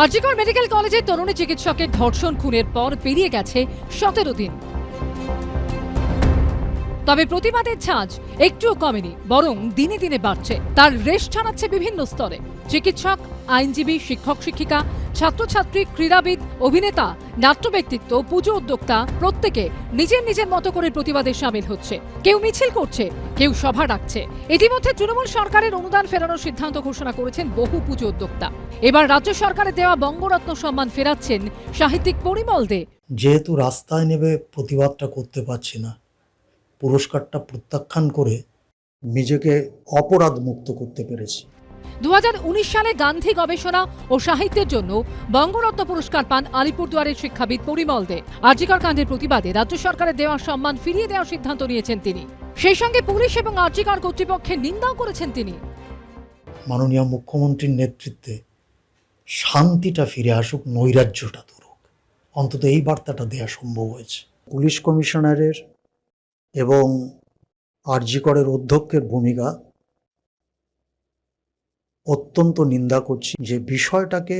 RG Kar medical কলেজের তরুণী চিকিৎসকের ধর্ষণ খুনের পর পেরিয়ে গেছে সতেরো দিন। তবে প্রতিবাদের ছাঁচ একটুও কমেনি, বরং দিনে দিনে বাড়ছে। তার রেশ ছাড়াচ্ছে বিভিন্ন স্তরে। চিকিৎসক, আইনজীবী, শিক্ষক, শিক্ষিকা, ছাত্রছাত্রী, ক্রীড়াবিদ, অভিনেতা নাট্য ব্যক্তিত্ব পুজো উদ্যোক্তা, প্রত্যেকে নিজের নিজের মতো করে প্রতিবাদে সামিল হচ্ছে। কেউ মিছিল করছে, কেউ সভা ডাকছে। ইতিমধ্যে তৃণমূল সরকারের অনুদান ফেরানোর সিদ্ধান্ত ঘোষণা করেছেন বহু পুজো উদ্যোক্তা। এবার রাজ্য সরকারের দেওয়া বঙ্গরত্ন সম্মান ফেরাচ্ছেন সাহিত্যিক পরিমল দে। যেহেতু রাস্তায় নেবে, প্রতিবাদটা করতে পারছি না। পুরস্কারটা প্রত্যাখ্যান করে নিজেকে অপরাধ মুক্ত করতে পেরেছি। দু হাজার উনিশ সালে গান্ধী গবেষণা ও সাহিত্যের জন্য বঙ্গরত্ন পুরস্কার পান আলিপুরদুয়ারের শিক্ষাবিদ পরিমল দে। আরজিকর কাণ্ডের প্রতিবাদে রাজ্য সরকারের দেওয়া সম্মান ফিরিয়ে দেওয়ার সিদ্ধান্ত নিয়েছেন তিনি। সেই সঙ্গে পুলিশ এবং আরজিকর কর্তৃপক্ষের নিন্দাও করেছেন তিনি। মাননীয় মুখ্যমন্ত্রীর নেতৃত্বে শান্তিটা ফিরে আসুক নৈরাজ্যটা দূর হোক অন্তত এই বার্তাটা দেওয়া সম্ভব হয়েছে। পুলিশ কমিশনারের এবং আরজিকরের অধ্যক্ষের ভূমিকা অত্যন্ত নিন্দা করছি। যে বিষয়টাকে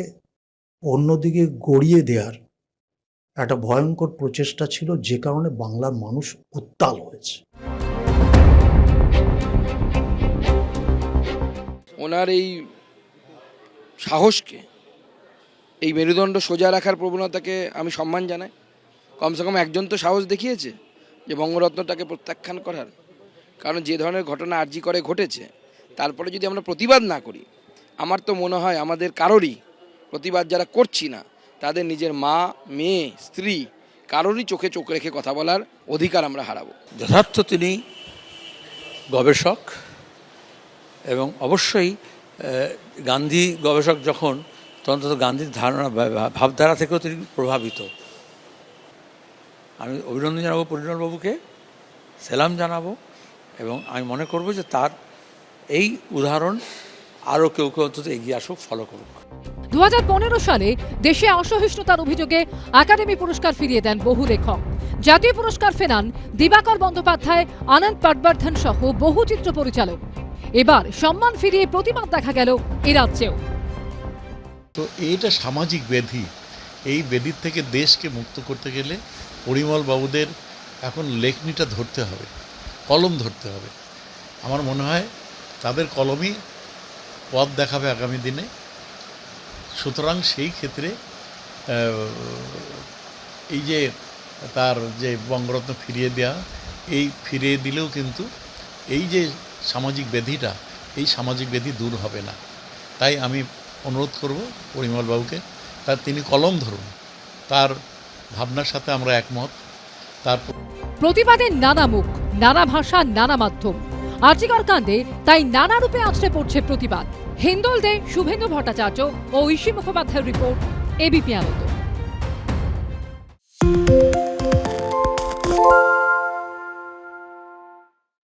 অন্যদিকে গড়িয়ে দেওয়ার একটা ভয়ঙ্কর প্রচেষ্টা ছিল, যে কারণে বাংলার মানুষ উত্তাল হয়েছে। ওনার এই সাহসকে, এই মেরুদণ্ড সোজা রাখার প্রবণতাকে আমি সম্মান জানাই। কমসে কম একজন তো সাহস দেখিয়েছে। যে বঙ্গরত্নটাকে প্রত্যাখ্যান করার। কারণ যে ধরনের ঘটনা আর্জি করে ঘটেছে, তারপরে যদি আমরা প্রতিবাদ না করি, আমার তো মনে হয় আমাদের কারোরই প্রতিবাদ যারা করছি না, তাদের নিজের মা, মেয়ে, স্ত্রী কারোরই চোখে চোখ রেখে কথা বলার অধিকার আমরা হারাবো। যথার্থ তিনি গবেষক এবং অবশ্যই গান্ধী গবেষক যখন, তখন গান্ধীর ধারণা ভাবধারা থেকেও তিনি প্রভাবিত। আমি অভিনন্দন জানাব পরিণলবাবুকে সেলাম জানাব এবং আমি মনে করব যে তার এই উদাহরণ আরও কেউ কেউ অন্তত এগিয়ে আসুক ফলো করুক। দু হাজার পনেরো সালে দেশে অসহিষ্ণুতার অভিযোগে একাডেমি পুরস্কার ফিরিয়ে দেন বহু লেখক। জাতীয় পুরস্কার ফেরান দিবাকর বন্দ্যোপাধ্যায় আনন্দ পাটবর্ধন সহ বহু চিত্র পরিচালক। এবার সম্মান ফিরিয়ে প্রতিবাদ দেখা গেল এ রাজ্যেও। তো এটা সামাজিক ব্যাধি। এই ব্যাধির থেকে দেশকে মুক্ত করতে গেলে পরিমল বাবুদের এখন লেখনিটা ধরতে হবে, কলম ধরতে হবে। আমার মনে হয় তাদের কলমই পথ দেখাবে আগামী দিনে। সুতরাং সেই ক্ষেত্রে এই যে তার যে বঙ্গরত্ন ফিরিয়ে দেওয়া এই ফিরিয়ে দিলেও কিন্তু এই যে সামাজিক ব্যাধিটা এই সামাজিক ব্যাধি দূর হবে না। তাই আমি অনুরোধ করব পরিমল বাবুকে তার তিনি কলম ধরুন। তার ভাবনার সাথে আমরা একমত। তার প্রতিবাদের নানা মুখ, নানা ভাষা, নানা মাধ্যম। আর্জিকর কাণ্ডে তাই নানা রূপে আছড়ে পড়ছে প্রতিবাদ। হিন্দল দে শুভেন্দু ভট্টাচার্য ও ঐশী মুখোপাধ্যায়ের রিপোর্ট এবিপি আনন্দ।